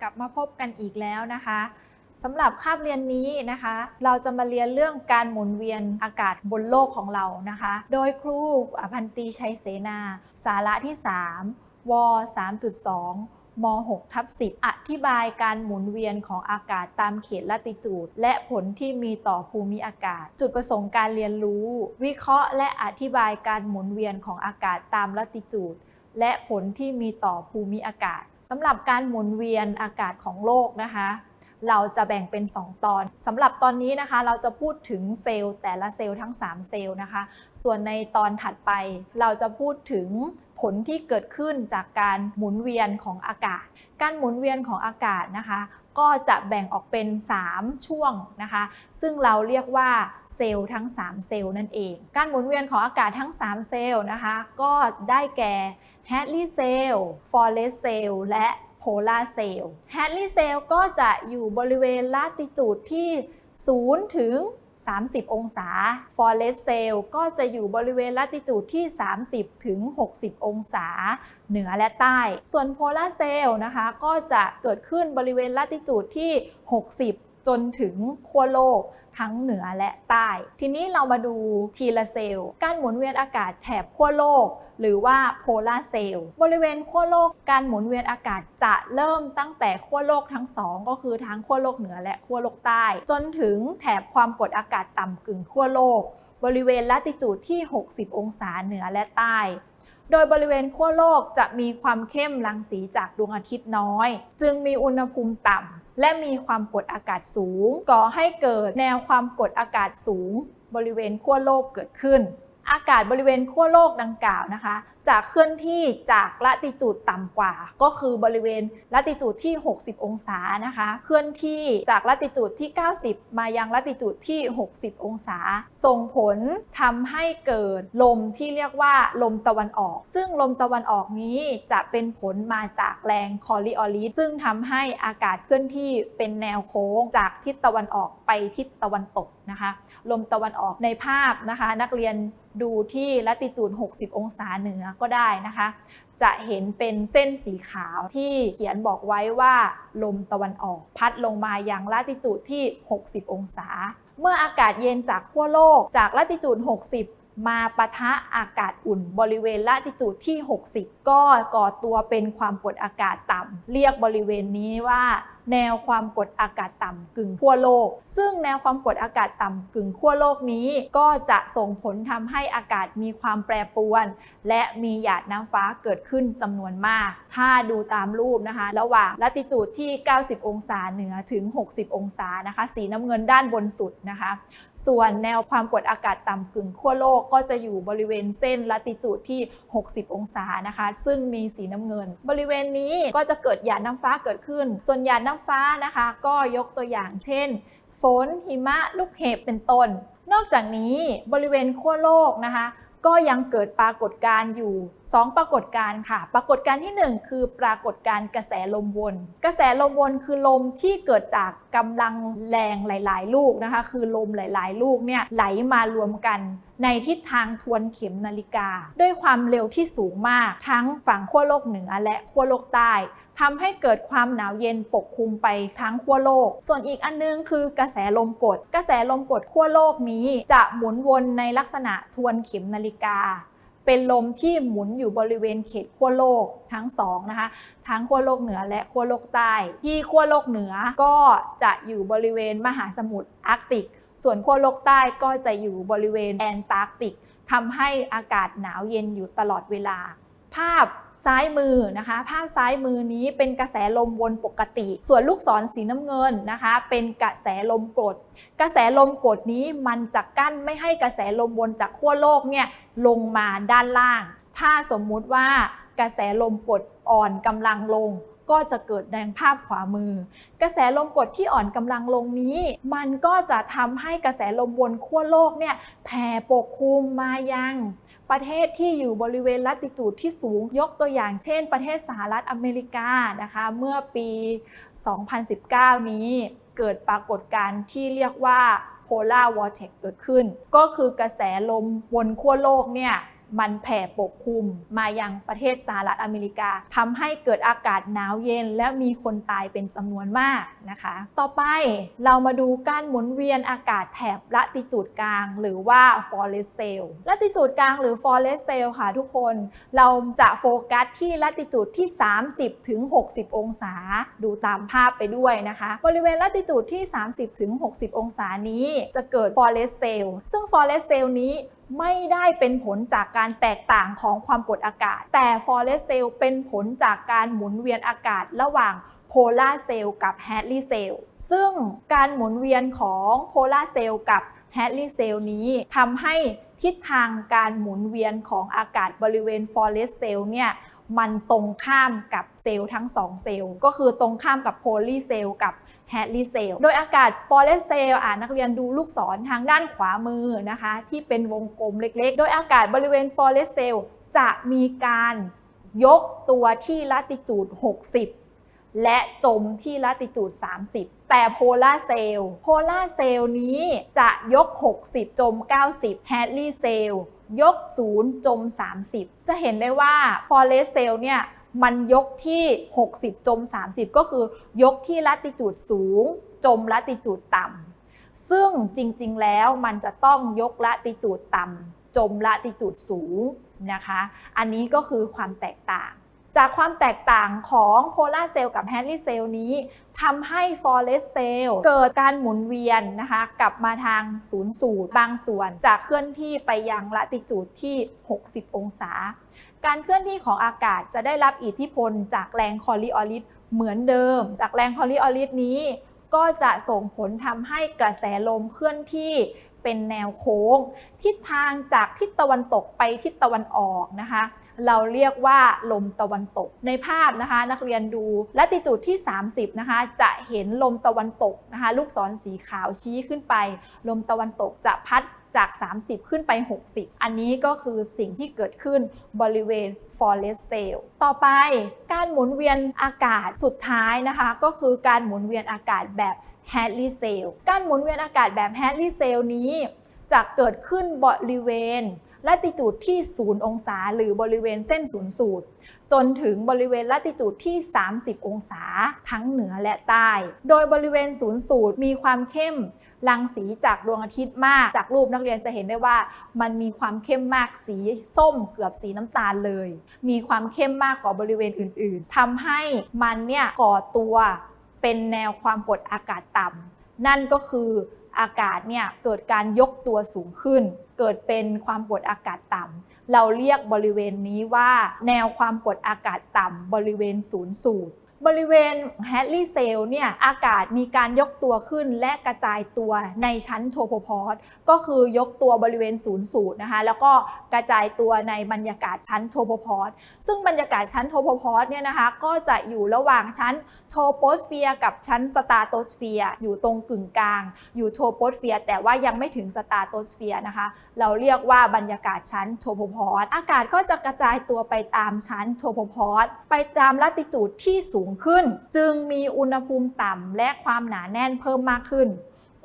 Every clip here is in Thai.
กลับมาพบกันอีกแล้วนะคะสำหรับคาบเรียนนี้นะคะ เราจะมาเรียนเรื่องการหมุนเวียนอากาศบนโลกของเรานะคะ โดยครูพันตีชัยเสนา สาระที่ 3 ว 3.2ม6ทับ10 อธิบายการหมุนเวียนของอากาศตามเขตลัติจูด และผลที่มีต่อภูมิอากาศ จุดประสงค์การเรียนรู้ วิเคราะห์และอธิบายการหมุนเวียนของอากาศตามลัติจูด และผลที่มีต่อภูมิอากาศ สำหรับการหมุนเวียนอากาศของโลกนะคะ เราจะแบ่งเป็น 2 ตอนสำหรับตอนนี้นะคะ เราจะพูดถึงเซลล์แต่ละเซลล์ทั้ง 3 เซลล์นะคะ ส่วนในตอนถัดไป เราจะพูดถึงผลที่เกิดขึ้นจากการหมุนเวียนของอากาศ การหมุนเวียนของอากาศนะคะ ก็จะแบ่งออกเป็น 3 ช่วงนะคะ ซึ่งเราเรียกว่าเซลล์ทั้ง 3 เซลล์นั่นเอง การหมุนเวียนของอากาศทั้ง 3 เซลล์นะคะ ก็ได้แก่ แฮดลีเซลฟอเรสเซลและโพลาเซลแฮดลีเซลก็จะอยู่บริเวณลาติจูดที่ 0 ถึง 30 องศาฟอเรสเซลก็จะอยู่บริเวณลาติจูดที่ 30 ถึง 60 องศา เหนือและใต้ ส่วนโพลาเซลนะคะก็จะเกิดขึ้นบริเวณลาติจูดที่ 60 จนถึงขั้วโลกทั้งเหนือและใต้ ทีนี้เรามาดูทีละเซลล์ การหมุนเวียนอากาศแถบขั้วโลก หรือว่าโพลาร์เซลล์บริเวณขั้วโลกการหมุนเวียนอากาศจะเริ่มตั้งแต่ขั้วโลกทั้งสองก็คือทั้งขั้วโลกเหนือและขั้วโลกใต้ จนถึงแถบความกดอากาศต่ำกึ่งขั้วโลก บริเวณละติจูดที่ 60 องศาเหนือและใต้ โดยบริเวณขั้วโลกจะมีความเข้มรังสีจากดวงอาทิตย์น้อย จึงมีอุณหภูมิต่ำและมีความกดอากาศสูง ก่อให้เกิดแนวความกดอากาศสูง บริเวณขั้วโลกเกิดขึ้น อากาศบริเวณขั้วโลกดังกล่าวนะคะจะเคลื่อนที่จากละติจูดต่ำกว่า ก็คือบริเวณละติจูดที่ 60 องศานะคะ เคลื่อนที่จากละติจูดที่ 90 มายังละติจูดที่ 60 องศา ส่งผลทำให้เกิดลมที่เรียกว่าลมตะวันออก ซึ่งลมตะวันออกนี้จะเป็นผลมาจากแรงคอริออลิสซึ่งทำให้อากาศเคลื่อนที่เป็นแนวโค้งจากทิศตะวันออกไปทิศตะวันตกนะคะลมตะวันออกในภาพนะคะ นักเรียนดูที่ละติจูด 60 องศาเหนือก็ได้นะคะ จะเห็นเป็นเส้นสีขาวที่เขียนบอกไว้ว่าลมตะวันออกพัดลงมาอยังละติจูดที่ 60 องศา เมื่ออากาศเย็นจากขั้วโลกจากละติจูด 60มาปะทะอากาศอุ่นบริเวณละติจูดที่ 60 ก็ก่อตัวเป็นความกดอากาศต่ำ เรียกบริเวณนี้ว่า แนวความกดอากาศต่ำกึ่งขั้วโลก ซึ่งแนวความกดอากาศต่ำกึ่งขั้วโลกนี้ก็จะส่งผลทำให้อากาศมีความแปรปรวน และมีหยาดน้ำฟ้าเกิดขึ้นจำนวนมาก ถ้าดูตามรูปนะคะ ระหว่างลัติจูดที่ 90 องศาเหนือถึง 60 องศานะคะ สีน้ำเงินด้านบนสุดนะคะ ส่วนแนวความกดอากาศต่ำกึ่งขั้วโลกก็จะอยู่บริเวณเส้นลัติจูดที่ 60 องศานะคะ ซึ่งมีสีน้ำเงิน บริเวณนี้ก็จะเกิดหยาดน้ำฟ้าเกิดขึ้น ส่วนหยาดน้ำฟ้านะคะ ก็ยกตัวอย่างเช่น ฝน หิมะ ลูกเห็บ เป็นต้น นอกจากนี้บริเวณขั้วโลกนะคะ ก็ยังเกิดปรากฏการณ์อยู่ 2 ปรากฏการณ์ค่ะ ปรากฏการณ์ที่ 1 คือปรากฏการณ์กระแสลมวน กระแสลมวนคือลมที่เกิดจากกำลังแรงหลาย ๆ ลูกนะคะ คือลมหลาย ๆ ลูกเนี่ยไหลมารวมกัน ในทิศทางทวนเข็มนาฬิกา ด้วยความเร็วที่สูงมาก ทั้งฝั่งขั้วโลกเหนือและขั้วโลกใต้ทำให้เกิดความหนาวเย็นปกคลุมไปทั้งขั้วโลก ส่วนอีกอันนึงคือกระแสลมกด กระแสลมกดขั้วโลกนี้จะหมุนวนในลักษณะทวนเข็มนาฬิกา เป็นลมที่หมุนอยู่บริเวณเขตขั้วโลกทั้งสองนะคะ ทั้งขั้วโลกเหนือและขั้วโลกใต้ ที่ขั้วโลกเหนือก็จะอยู่บริเวณมหาสมุทรอาร์กติก ส่วนขั้วโลกใต้ก็จะอยู่บริเวณแอนตาร์กติกทำให้อากาศหนาวเย็นอยู่ตลอดเวลา ภาพซ้ายมือนะคะ ภาพซ้ายมือนี้เป็นกระแสลมวนปกติ ส่วนลูกศรสีน้ำเงินนะคะ เป็นกระแสลมกดกระแสลมกดนี้มันจะกั้นไม่ให้กระแสลมวนจากขั้วโลกเนี่ยลงมาด้านล่าง ถ้าสมมุติว่ากระแสลมกดอ่อนกำลังลง ก็จะเกิดแดงภาพขวามือ กระแสลมกดที่อ่อนกำลังลงนี้ มันก็จะทำให้กระแสลมวนขั้วโลกเนี่ยแผ่ปกคลุมมายังประเทศที่อยู่บริเวณลัติจูดที่สูงยกตัวอย่างเช่น ประเทศสหรัฐอเมริกานะคะเมื่อปี 2019 นี้เกิดปรากฏการณ์ที่เรียกว่า polar vortex เกิดขึ้น ก็คือกระแสลมบนขั้วโลกเนี่ย มันแผ่ปกคลุม มายังประเทศสหรัฐอเมริกาทำให้เกิดอากาศหนาวเย็น และมีคนตายเป็นจำนวนมากนะคะ ต่อไปเรามาดูการหมุนเวียนอากาศแถบละติจูดกลาง หรือว่า forest cell ละติจูดกลางหรือ forest cell ค่ะทุกคน เราจะโฟกัสที่ละติจูดที่ 30ถึง60 องศา ดูตามภาพไปด้วยนะคะ บริเวณละติจูดที่ 30ถึง60 องศานี้จะเกิด forest cell ซึ่ง forest cell นี้ ไม่ได้เป็นผลจากการแตกต่างของความกดอากาศ แต่ forest cell เป็นผลจากการหมุนเวียนอากาศระหว่างโพลาร์เซลล์กับแฮตลีเซลล์ซึ่งการหมุนเวียนของโพลาร์เซลล์กับแฮตลีเซลล์นี้ทำให้ทิศทางการหมุนเวียนของอากาศบริเวณฟอเรสเซลล์เนี่ยมันตรงข้ามกับเซลล์ทั้ง 2 เซลล์ ก็คือตรงข้ามกับโพลีเซลล์กับ แฮตลีเซลโดยอากาศฟอเรสเซลล์อ่านักเรียนดูลูกศรทางด้านขวามือนะคะ ที่เป็นวงกลมเล็กๆ โดยอากาศบริเวณฟอเรสเซล์จะมีการยกตัวที่ลัติจูด 60 และจมที่ลัติจูด 30 แต่โพลาร์เซล์โพลาร์เซล์นี้จะยก 60 จม 90 แฮตลีเซล์ยก 0 จม 30 จะเห็นได้ว่าฟอเรสเซลล์เนี่ย มันยกที่ 60 จม 30 ก็คือยกที่ลัติจูดสูง จมลัติจูดต่ำซึ่งจริงๆแล้วมันจะต้องยกลัติจูดต่ำจมลัติจูดสูงนะคะ อันนี้ก็คือความแตกต่าง จากความแตกต่างของโพลาร์เซลล์กับแฮนรี่เซลล์นี้ทำให้ฟอเรสเซลล์เกิดการหมุนเวียนนะคะกลับมาทางศูนย์สูตรบางส่วนจะเคลื่อนที่ไปยังละติจูดที่ 60 องศา การเคลื่อนที่ของอากาศจะได้รับอิทธิพลจากแรงคอริออลิสเหมือนเดิม จากแรงคอริออลิสนี้ ก็จะส่งผลทำให้กระแสลมเคลื่อนที่เป็นแนวโค้ง ทิศทางจากทิศตะวันตกไปทิศตะวันออกนะคะ เราเรียกว่าลมตะวันตกในภาพนะคะ นักเรียนดูลัติจูดที่ 30 นะคะ จะเห็นลมตะวันตกนะคะ ลูกศรสีขาวชี้ขึ้นไป ลมตะวันตกจะพัด จาก 30 ขึ้นไป 60 อันนี้ก็คือสิ่งที่เกิดขึ้นบริเวณ forest cell ต่อไปการหมุนเวียนอากาศสุดท้ายนะคะ ก็คือการหมุนเวียนอากาศแบบ Hadley cell การหมุนเวียนอากาศแบบ Hadley cell นี้จะเกิดขึ้นบริเวณลัติจูดที่ 0 องศา หรือบริเวณเส้นศูนย์สูตร จนถึงบริเวณลัติจูดที่ 30 องศา ทั้งเหนือและใต้ โดยบริเวณศูนย์สูตรมีความเข้ม รังสีจากดวงอาทิตย์มาก จากรูปนักเรียนจะเห็นได้ว่า มันมีความเข้มมากสีส้มเกือบสีน้ำตาลเลย มีความเข้มมากกว่าบริเวณอื่น ๆทำให้มันเนี่ยก่อตัวเป็นแนวความกดอากาศต่ำนั่นก็คืออากาศเนี่ยเกิดการยกตัวสูงขึ้น เกิดเป็นความกดอากาศต่ำเราเรียกบริเวณนี้ว่า แนวความกดอากาศต่ำบริเวณศูนย์สูตร บริเวณแฮตลีเซลเนี่ยอากาศมีการยกตัวขึ้นและกระจายตัวในชั้นโทโพพอสก็คือยกตัวบริเวณศูนย์สูตรนะคะแล้วก็กระจายตัวในบรรยากาศชั้นโทโพพอสซึ่งบรรยากาศชั้นโทโพพอสเนี่ยนะคะก็จะอยู่ระหว่างชั้นโทโปสเฟียร์กับชั้นสตาโตสเฟียร์อยู่ตรงกึ่งกลาง อยู่โทโปสเฟียร์แต่ว่ายังไม่ถึงสตาโตสเฟียร์นะคะ เราเรียกว่าบรรยากาศชั้นโทโพพอสอากาศก็จะกระจายตัวไปตามชั้นโทโพพอสไปตามลัติจูดที่สูงขึ้น จึงมีอุณหภูมิต่ำและความหนาแน่นเพิ่มมากขึ้น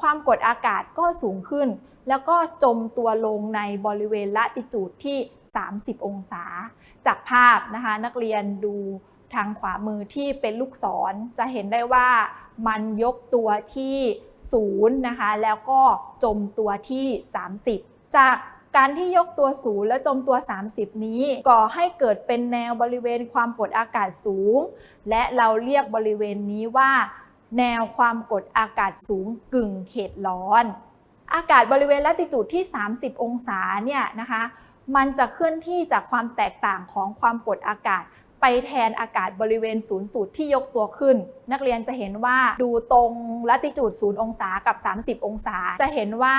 ความกดอากาศก็สูงขึ้น แล้วก็จมตัวลงในบริเวณละติจูดที่ 30 องศา จากภาพนะคะนักเรียนดูทางขวามือที่เป็นลูกศรจะเห็นได้ว่ามันยกตัวที่0นะคะแล้วก็จมตัวที่ 30 จาก การที่ยกตัวศูนย์และจมตัว 30 นี้ ก่อให้เกิดเป็นแนวบริเวณความกดอากาศสูง และเราเรียกบริเวณนี้ว่า แนวความกดอากาศสูงกึ่งเขตร้อน อากาศบริเวณละติจูดที่ 30 องศาเนี่ยนะคะ มันจะเคลื่อนที่จากความแตกต่างของความกดอากาศ ไปแทนอากาศบริเวณศูนย์สูตรที่ยกตัวขึ้น นักเรียนจะเห็นว่าดูตรงลัติจูด0องศากับ 30 องศา จะเห็นว่า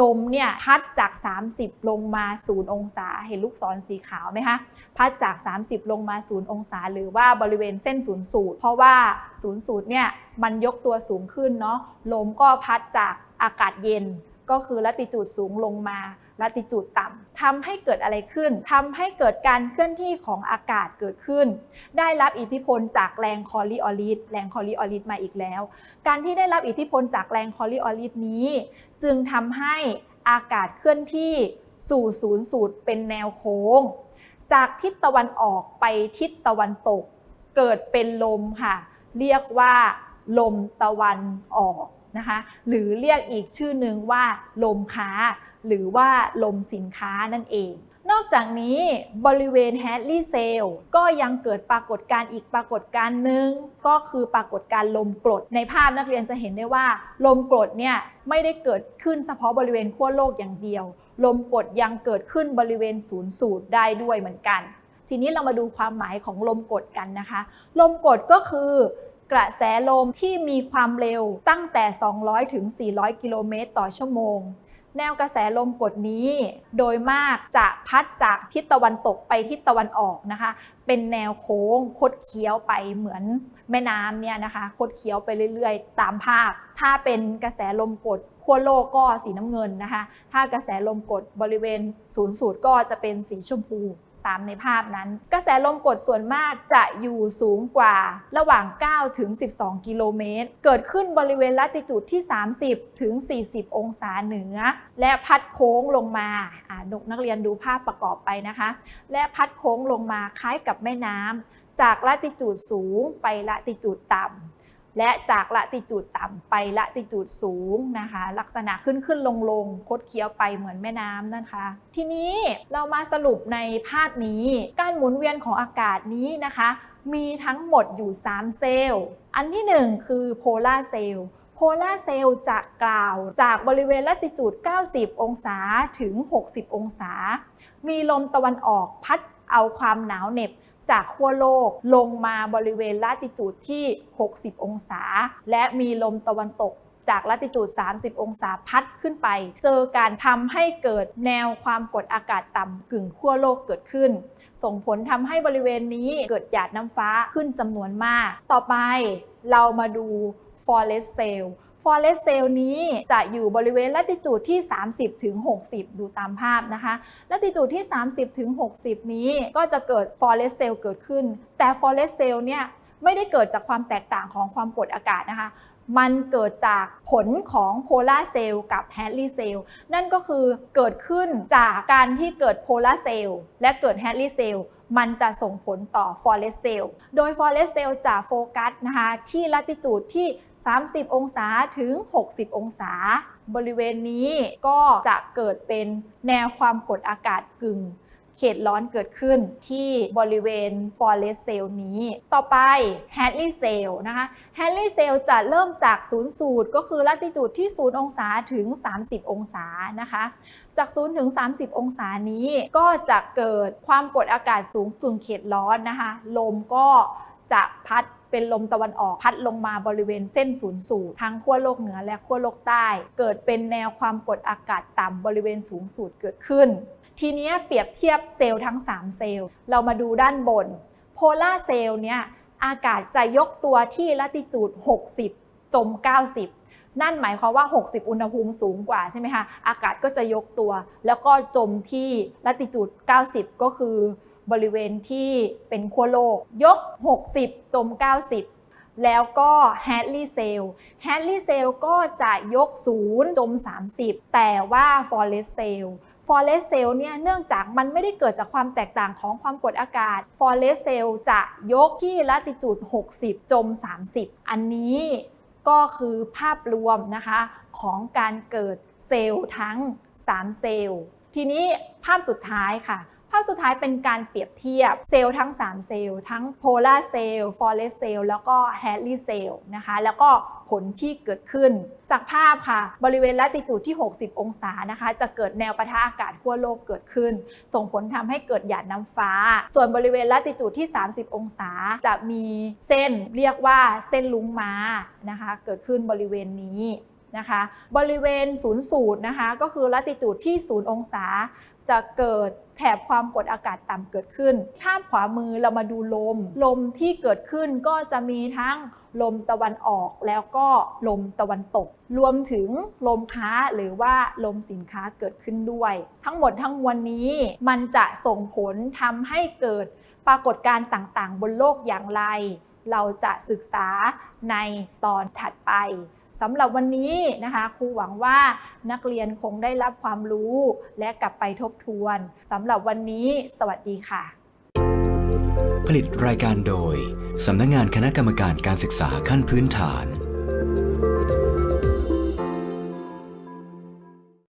ลมเนี่ยพัดจาก 30 ลงมา 0 องศา เห็นลูกศรสีขาวไหมคะ พัดจาก 30 ลงมา 0 องศา หรือว่าบริเวณเส้นศูนย์สูตร เพราะว่าศูนย์สูตรเนี่ยมันยกตัวสูงขึ้นเนาะ ลมก็พัดจากอากาศเย็น ก็คือลัติจูดสูงลงมาลัติจูดต่ำทำให้เกิดอะไรขึ้นทำให้เกิดการเคลื่อนที่ของอากาศเกิดขึ้น ได้รับอิทธิพลจากแรงคอริออลิสแรงคอริออลิสมาอีกแล้ว การที่ได้รับอิทธิพลจากแรงคอริออลิสนี้ จึงทำให้อากาศเคลื่อนที่สู่ศูนย์สูตรเป็นแนวโค้ง จากทิศตะวันออกไปทิศตะวันตก เกิดเป็นลมค่ะ เรียกว่า ลมตะวันออก นะคะหรือเรียกอีกชื่อหนึ่งว่าลมค้า หรือว่าลมสินค้านั่นเอง นอกจากนี้บริเวณแฮดลี่เซลก็ยังเกิดปรากฏการณ์อีกปรากฏการณ์หนึ่งก็คือปรากฏการณ์ลมกรดในภาพนักเรียนจะเห็นได้ว่า ลมกรดเนี่ยไม่ได้เกิดขึ้นเฉพาะบริเวณขั้วโลกอย่างเดียว ลมกรดยังเกิดขึ้นบริเวณศูนย์สูตรได้ด้วยเหมือนกัน ทีนี้เรามาดูความหมายของลมกรดกันนะคะ ลมกรดก็คือ กระแสลมที่มีความเร็วตั้งแต่ 200 ถึง 400 กิโลเมตรต่อชั่วโมง แนวกระแสลมกดนี้ โดยมากจะพัดจากทิศตะวันตกไปทิศตะวันออกนะคะ เป็นแนวโค้งคดเคี้ยวไปเหมือนแม่น้ำเนี่ยนะคะคดเคี้ยวไปเรื่อยๆ ตามภาพ ถ้าเป็นกระแสลมกดขั้วโลกก็สีน้ำเงินนะคะ ถ้ากระแสลมกดบริเวณศูนย์สูตรก็จะเป็นสีชมพู ตามในภาพนั้น กระแสลมกดส่วนมากจะอยู่สูงกว่าระหว่าง 9 ถึง 12 กิโลเมตร เกิดขึ้นบริเวณลัติจูดที่ 30 ถึง 40 องศาเหนือ และพัดโค้งลงมาอ่านกนักเรียนดูภาพประกอบไปนะคะ และพัดโค้งลงมาคล้ายกับแม่น้ำจากละติจูดสูงไปละติจูดต่ำ และจากละติจูดต่ำไปละติจูดสูงนะคะ ลักษณะขึ้นขึ้นลงลงคดเคี้ยวไปเหมือนแม่น้ำนะคะ ทีนี้เรามาสรุปในภาพนี้ การหมุนเวียนของอากาศนี้นะคะ มีทั้งหมดอยู่ 3 เซลล์ อันที่ 1 คือโพลาร์เซลล์โพลาร์เซลล์จะกล่าวจากบริเวณละติจูด 90 องศาถึง 60 องศา มีลมตะวันออกพัดเอาความหนาวเหน็บ จากขั้วโลกลงมาบริเวณลาติจูดที่ 60 องศา และมีลมตะวันตกจากลาติจูด 30 องศาพัดขึ้นไป เจอการทำให้เกิดแนวความกดอากาศต่ำกึ่งขั้วโลกเกิดขึ้น ส่งผลทำให้บริเวณนี้เกิดหยาดน้ำฟ้าขึ้นจำนวนมาก ต่อไปเรามาดู forest cell ฟอเรสเซลนี้จะอยู่บริเวณละติจูดที่ 30ถึง60 ดูตามภาพนะคะละติจูดที่ 30ถึง60 นี้ก็จะเกิดฟอเรสเซลเกิดขึ้น แต่ฟอเรสเซลเนี่ยไม่ได้เกิดจากความแตกต่างของความกดอากาศนะคะ มันเกิดจากผลของโพลาร์เซลล์กับแฮดลีเซลล์นั่นก็คือเกิดขึ้นจากการที่เกิดโพลาร์เซลล์และเกิดแฮดลีเซลล์มันจะส่งผลต่อฟอเรสเซลล์โดยฟอเรสเซลล์จะโฟกัสนะคะที่ลัติจูดที่ 30 องศาถึง 60 องศา บริเวณนี้ก็จะเกิดเป็นแนวความกดอากาศกึ่ง เขตร้อนเกิดขึ้นที่บริเวณฟอเรสเซลล์นี้ ต่อไปแฮดลีเซลล์นะคะแฮดลีเซลล์จะเริ่มจากศูนย์สูตรก็คือลัติจูดที่ 0 องศาถึง 30 องศานะคะ จาก 0 ถึง 30 องศานี้ก็จะเกิดความกดอากาศสูงกึ่งเขตร้อนนะคะ ลมก็จะพัดเป็นลมตะวันออกพัดลงมาบริเวณเส้นศูนย์สูตรทั้งขั้วโลกเหนือและขั้วโลกใต้ เกิดเป็นแนวความกดอากาศต่ำบริเวณสูงสุดเกิดขึ้น ทีนี้เปรียบเทียบเซลล์ทั้ง 3 เซลล์ เรามาดูด้านบน โพลาเซลล์เนี่ยอากาศจะยกตัวที่ลัติจูด 60 จม 90 นั่นหมายความว่า 60 อุณหภูมิสูงกว่าใช่ไหมคะ อากาศก็จะยกตัว แล้วก็จมที่ลัติจูด 90 ก็คือบริเวณที่เป็นขั้วโลก ยก 60 จม 90 แล้วก็แฮดลีเซลแฮดลีเซลก็จะยก 0 จม 30 แต่ว่าฟอเรสเซล ฟอเรสเซลเนี่ยเนื่องจากมันไม่ได้เกิดจากความแตกต่างของความกดอากาศฟอเรสเซลจะยกที่ละติจูด 60 จม 30 อันนี้ก็คือภาพรวมนะคะของการเกิดเซลล์ทั้ง 3 เซลล์ ทีนี้ภาพสุดท้ายค่ะ ภาพสุดท้ายเป็นการเปรียบเทียบเซลล์ทั้ง 3 เซลล์ทั้งโพลาร์เซลล์ฟอเรสเซลล์แล้วก็แฮดลีเซลล์นะคะแล้วก็ผลที่เกิดขึ้น จากภาพค่ะ บริเวณลัติจูดที่ 60 องศานะคะ จะเกิดแนวปะทะอากาศขั้วโลกเกิดขึ้น ส่งผลทำให้เกิดหยาดน้ำฟ้า ส่วนบริเวณลัติจูดที่ 30 องศาจะมีเส้นเรียกว่าเส้นลุงม้านะคะ เกิดขึ้นบริเวณนี้นะคะบริเวณศูนย์สูตรนะคะก็คือลัติจูดที่ 0 องศา จะเกิดแถบความกดอากาศต่ำเกิดขึ้น ภาพขวามือเรามาดูลม ลมที่เกิดขึ้นก็จะมีทั้งลมตะวันออกแล้วก็ลมตะวันตก รวมถึงลมค้าหรือว่าลมสินค้าเกิดขึ้นด้วย ทั้งหมดทั้งมวลนี้มันจะส่งผลทำให้เกิดปรากฏการณ์ต่างๆ บนโลกอย่างไร เราจะศึกษาในตอนถัดไป สำหรับวันนี้นะคะครูหวังว่านักเรียนคงได้รับความรู้และกลับไปทบทวนสำหรับวันนี้ สวัสดีค่ะ ผลิตรายการโดยสำนักงงานคณะกรรมการการศึกษาขั้นพื้นฐาน